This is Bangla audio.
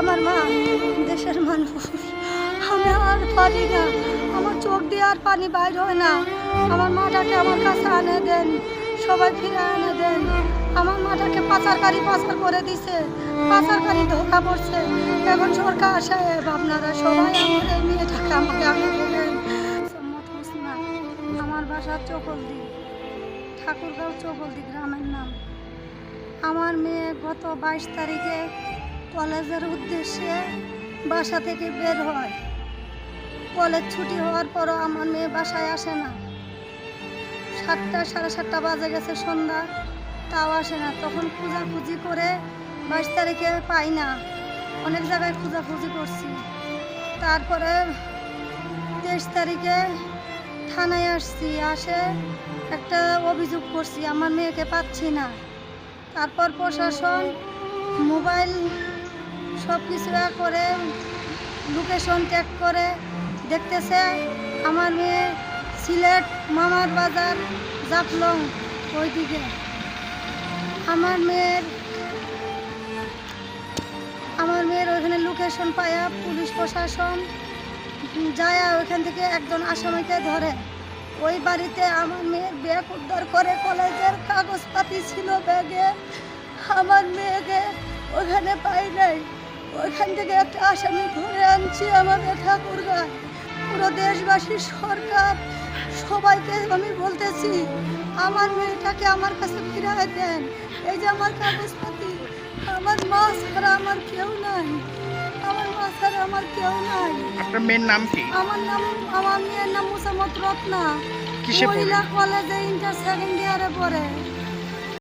আমার মা, দেশের মানুষ। আমি আর পারি না। আমার চোখ দিয়ে আর পানি বাইর হয় না। আমার মাটাকে আমার কাছে আনে দেন, সবাই ফিরে আনে দেন। আমার মাটাকে পাচারকারী পাচার করে দিছে, পাচারকারী ধোকা পড়ছে। এখন সরকার সাহেব, আপনারা সবাই আমার এই মেয়েটাকে আমাকে আনে দেবেন। আমার বাসা চকলদি ঠাকুরগাঁও চকলদি গ্রামের নাম। আমার মেয়ে গত বাইশ তারিখে কলেজের উদ্দেশ্যে বাসা থেকে বের হয়। কলেজ ছুটি হওয়ার পরও আমার মেয়ে বাসায় আসে না। সাতটা, সাড়ে সাতটা বাজে গেছে সন্ধ্যা, তাও আসে না। তখন খোঁজাখুঁজি করে বাইশ তারিখে পাই না। অনেক জায়গায় খোঁজাখুঁজি করছি। তারপরে তেইশ তারিখে থানায় আসছি। আসে একটা অভিযোগ করছি, আমার মেয়েকে পাচ্ছি না। তারপর প্রশাসন মোবাইল সব কিছু করে লোকেশন ট্যাগ করে। দেখতেছে আমার মেয়ে সিলেট মামার বাজার, জাফলং ওইদিকে। আমার মেয়ের আমার মেয়ের ওইখানে লোকেশন পায়া পুলিশ প্রশাসন, যায় ওইখান থেকে একজন আসামিকে ধরে। ওই বাড়িতে আমার মেয়ের ব্যাগ উদ্ধার করে কলেজের কাগজপাতি ছিল ব্যাগে। আমার মেয়েকে ওখানে পাই নাই। ওইখান থেকে একটা আসামি ধরে আনছি আমাদের ঠাকুরগাঁ। পুরো দেশবাসী সরকার সবাইকে আমি বলতেছি আমার মেয়েটাকে আমার কাছে ফিরায় দেন। এই যে আমার কাগজপাতি আমার মা ছাড়া আমার কেউ নাই। আমার মা ছাড়া আমার কেউ নাই। আপনার মেয়ের নাম কি? আমার নাম আমার মেয়ের নাম মুসামত রত্না? মহিলা কলেজে ইন্টার সেকেন্ড ইয়ারে পড়ে।